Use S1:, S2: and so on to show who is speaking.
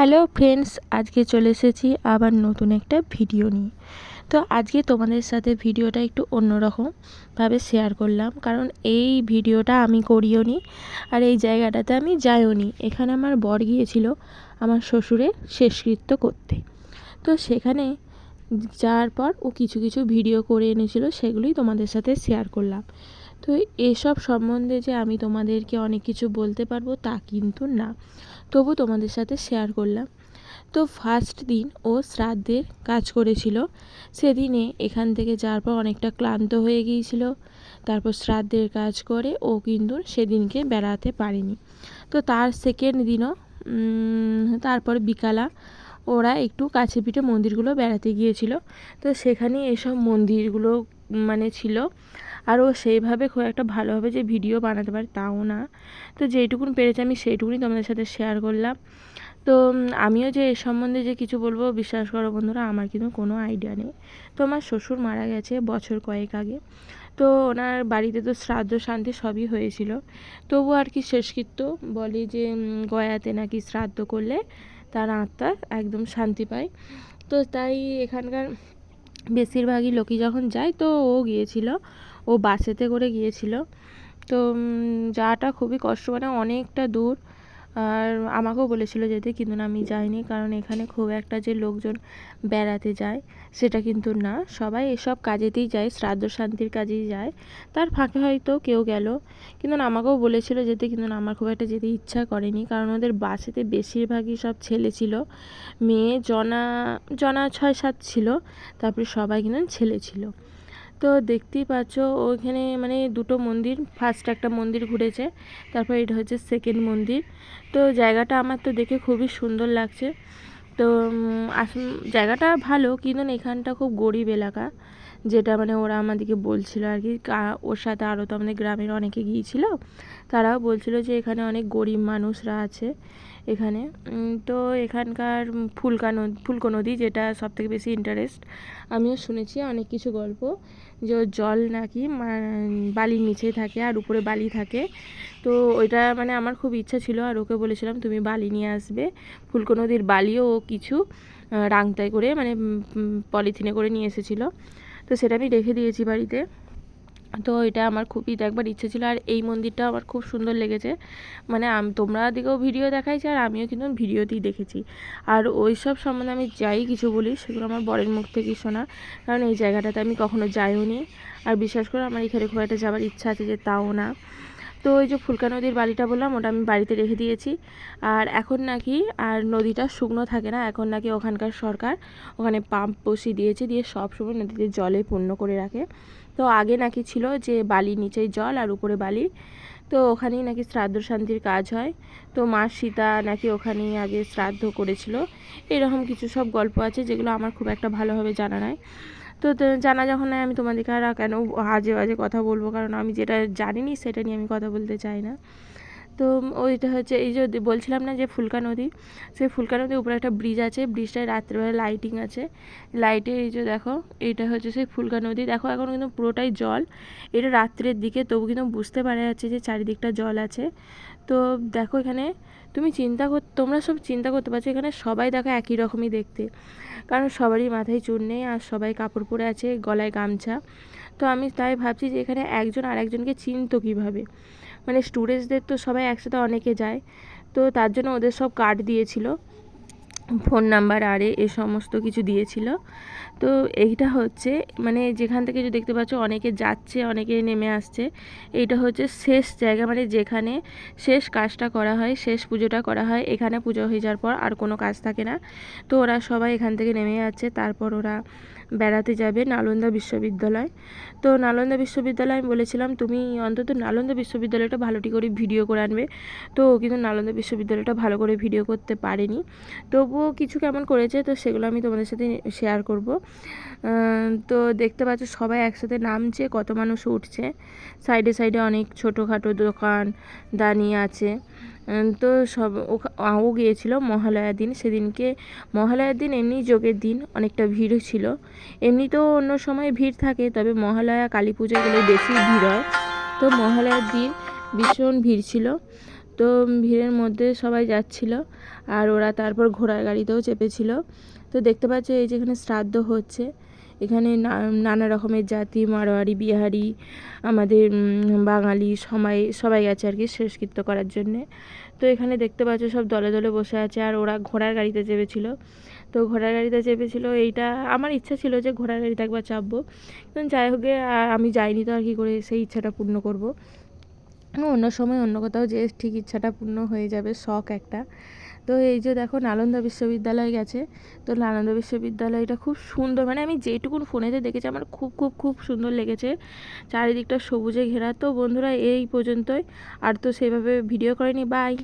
S1: Hello friends, আজকে চলে এসেছি আবার নতুন একটা ভিডিও নিয়ে। তো আজকে তোমাদের সাথে ভিডিওটা একটু অন্যরকমভাবে শেয়ার করলাম, কারণ এই ভিডিওটা আমি করিও নি আর এই জায়গাটাতে আমি যাইও নি। এখানে আমার বর গিয়েছিল আমার শ্বশুরের শেষকৃত্য করতে। তো সেখানে যাওয়ার পর ও কিছু কিছু ভিডিও করে এনেছিল, সেগুলোই তোমাদের সাথে শেয়ার করলাম। তো এসব সম্বন্ধে যে আমি তোমাদেরকে অনেক কিছু বলতে পারব তা কিন্তু না। তবু তোমাদের সাথে শেয়ার করলাম। তো ফার্স্ট দিন ও শ্রাদ্ধের কাজ করেছিল। সেদিনে এখান থেকে যাওয়ার পর অনেকটা ক্লান্ত হয়ে গিয়েছিল। তারপর শ্রাদ্ধের কাজ করে ও কিন্তু সেদিনকে বেড়াতে পারেনি। তো তার সেকেন্ড দিনও তারপর বিকালা ওরা একটু কাছে পিঠে মন্দিরগুলো বেড়াতে গিয়েছিল। তো সেখানে এসব মন্দিরগুলো মানে ছিল আর ও সেইভাবে খুব একটা ভালোভাবে যে ভিডিও বানাতে পারে তাও না। তো যেইটুকুন পেরেছি আমি সেইটুকুনি তোমাদের সাথে শেয়ার করলাম। তো আমিও যে এ সম্বন্ধে যে কিছু বলব, বিশ্বাস করো বন্ধুরা, আমার কিন্তু কোনো আইডিয়া নেই। তো আমার শ্বশুর মারা গেছে বছর কয়েক আগে। তো ওনার বাড়িতে তো শ্রাদ্ধ শান্তি সবই হয়েছিল। তবু আর কি শেষকৃত্য বলে যে গয়াতে নাকি শ্রাদ্ধ করলে তার আত্মা একদম শান্তি পায়। তো তাই এখানকার বেশিরভাগই লোকই যখন যায় তো ও গিয়েছিল। ও বাসেতে করে গিয়েছিল। তো যাওয়াটা খুবই কষ্ট মানে অনেকটা দূর। আর আমাকেও বলেছিল যেতে, কিন্তু না, আমি যাইনি। কারণ এখানে খুব একটা যে লোকজন বেড়াতে যায়, সেটা কিন্তু না। সবাই এসব কাজেতেই যায়, শ্রাদ্ধ শান্তির কাজেই যায়। তার ফাঁকে হয়তো কেউ গেল। কিন্তু না, আমাকেও বলেছিল যেতে, কিন্তু না, আমার খুব একটা যেতে ইচ্ছা করেনি। কারণ ওদের বাসেতে বেশিরভাগই সব ছেলে ছিল। মেয়ে, জনা জনা ছয়, সাত ছিল। তারপরে সবাই কিন্তু ছেলে ছিল। তো দেখতেই পাচ্ছ, ওইখানে মানে দুটো মন্দির ফার্স্ট একটা মন্দির ঘুরেছে, তারপর এটা হচ্ছে সেকেন্ড মন্দির। তো জায়গাটা আমার তো দেখে খুবই সুন্দর লাগছে। তো জায়গাটা ভালো, কিন্তু এখানটা খুব গরিব এলাকা। যেটা মানে ওরা আমাদেরকে বলছিল আর কি। ওর সাথে আরও তো আমাদের গ্রামের অনেকে গিয়েছিল। তারাও বলছিল যে এখানে অনেক গরিব মানুষরা আছে এখানে। তো এখানকার ফুলকা নদী, ফুলকো নদী যেটা সবথেকে বেশি ইন্টারেস্ট আমিও শুনেছি অনেক কিছু গল্প যে জল নাকি বালির নিচেই থাকে আর উপরে বালি থাকে। তো ওইটা মানে আমার খুব ইচ্ছা ছিল আর ওকে বলেছিলাম, তুমি বালি নিয়ে আসবে, ফুলকো নদীর বালিও ও কিছু রাংতায় করে মানে পলিথিনে করে নিয়ে এসেছিল। তো সেটা আমি রেখে দিয়েছি বাড়িতে। তো এটা আমার খুবই দেখবার ইচ্ছে ছিল আর এই মন্দিরটা আমার খুব সুন্দর লেগেছে। মানে তোমরা দিকেও ভিডিও দেখাইছি আর আমিও কিন্তু ভিডিওতেই দেখেছি। আর ওই সব সম্বন্ধে আমি যাই কিছু বলি সেগুলো আমার বরের মুখ থেকেই শোনা। কারণ এই জায়গাটাতে আমি কখনো যাইও নি আর বিশ্বাস করে, আমার এখানে খুব একটা যাওয়ার ইচ্ছা আছে যে তাও না। তো ওই যে ফুলকা নদীর বাড়িটা বললাম, ওটা আমি বাড়িতে রেখে দিয়েছি। আর এখন নাকি, আর নদীটা শুকনো থাকে না, এখন নাকি ওখানকার সরকার ওখানে পাম্প বসিয়ে দিয়েছে, দিয়ে সব সময় নদীতে জলে পূর্ণ করে রাখে। তো আগে নাকি ছিল যে বালি নিচেই জল আর উপরে বালি, তো ওখানেই নাকি শ্রাদ্ধ শান্তির কাজ হয়। তো মা সীতা নাকি ওখানেই আগে শ্রাদ্ধ করেছিল। এরকম কিছু সব গল্প আছে, যেগুলো আমার খুব একটা ভালোভাবে জানা নাই। তো জানা যখন আমি তোমাদেরকে আর কেন আজে বাজে কথা বলব? কারণ আমি যেটা জানিনি, সেটা নিয়ে আমি কথা বলতে চাই না। তো ওইটা হচ্ছে, এই যে বলছিলাম না যে ফুলকা নদী সেই ফুলকা নদীর উপরে একটা ব্রিজ আছে ব্রিজটায় রাত্রেবেলা লাইটিং আছে। লাইটে এই যে দেখো এইটা হচ্ছে সেই ফুলকা নদী। দেখো এখন কিন্তু পুরোটাই জল। এটা রাত্রের দিকে, তবু কিন্তু বুঝতে পারা যাচ্ছে যে চারিদিকটা জল আছে। তো দেখো এখানে, তুমি চিন্তা কর, তোমরা সব চিন্তা করতে পারছ, এখানে সবাই দেখো একই রকমই দেখতে। কারণ সবারই মাথায় চুন নেই, আর সবাই কাপড় পরে আছে, গলায় গামছা। তো আমি তাই ভাবছি যে এখানে একজন আরেকজনকে চিনতো কীভাবে। মানে স্টুডেন্টসদের তো সবাই একসাথে অনেকে যায়। তো তার জন্য ওদের সব কার্ড দিয়েছিল। ফোন নাম্বার, আরে এ সমস্ত কিছু দিয়েছিল। তো এইটা হচ্ছে মানে যেখান থেকে যে দেখতে পাচ্ছ অনেকে যাচ্ছে, অনেকে নেমে আসছে। এইটা হচ্ছে শেষ জায়গা মানে যেখানে শেষ কাজটা করা হয়, শেষ পুজোটা করা হয়, এখানে পুজো হয়ে যাওয়ার পর আর কোনো কাজ থাকে না। তো ওরা সবাই এখান থেকে নেমে যাচ্ছে, তারপর ওরা বেড়াতে যাবে নালন্দা বিশ্ববিদ্যালয়। তো নালন্দা বিশ্ববিদ্যালয় আমি বলেছিলাম, তুমি অন্তত নালন্দা বিশ্ববিদ্যালয়টা ভালোটি করে ভিডিও করে আনবে। তো কিন্তু নালন্দা বিশ্ববিদ্যালয়টা ভালো করে ভিডিও করতে পারেনি। তবুও কিছু কেমন করেছে, তো সেগুলো আমি তোমাদের সাথে শেয়ার করব। তো দেখতে পাচ্ছ সবাই একসাথে নামছে, কত মানুষ উঠছে। সাইডে সাইডে অনেক ছোটোখাটো দোকান দানি আছে। তো সব ও গিয়েছিল মহালয়ার দিন। সেদিনকে মহালয়ার দিন এমনি যোগের দিন, অনেকটা ভিড় ছিল। এমনিতেও অন্য সময় ভিড় থাকে, তবে মহালয়া, কালী পুজো গেলে বেশি ভিড় হয়। তো মহালয়ার দিন ভীষণ ভিড় ছিল। তো ভিড়ের মধ্যে সবাই যাচ্ছিল আর ওরা তারপর ঘোড়ার গাড়িতেও চেপেছিল। তো দেখতে পাচ্ছ এই যেখানে শ্রাদ্ধ হচ্ছে। এখানে নানা রকমের জাতি মারোয়ারি বিহারি, আমাদের বাঙালি সবাই সবাই গেছে আর কি শেষকৃত্য করার জন্যে। তো এখানে দেখতে পাচ্ছ সব দলে দলে বসে আছে আর ওরা ঘোড়ার গাড়িতে চেপেছিল। তো ঘোড়ার গাড়িতে চেপেছিল, এইটা আমার ইচ্ছা ছিল যে ঘোড়ার গাড়িতে একবার চাপবো। কিন্তু যাই হোক আমি যাইনি তো আর কি করে সেই ইচ্ছাটা পূর্ণ করব। অন্য সময় অন্য কোথাও যে ঠিক ইচ্ছাটা পূর্ণ হয়ে যাবে, শখ একটা। তো এই যে দেখো নালন্দা বিশ্ববিদ্যালয় গেছে। তো নালন্দা বিশ্ববিদ্যালয়টা খুব সুন্দর মানে আমি যেটুকুন ফোনেতে দেখেছি আমার খুব খুব খুব সুন্দর লেগেছে। চারিদিকটা সবুজে ঘেরা। তো বন্ধুরা, এই পর্যন্তই। আর তো সেভাবে ভিডিও করেনি। বাই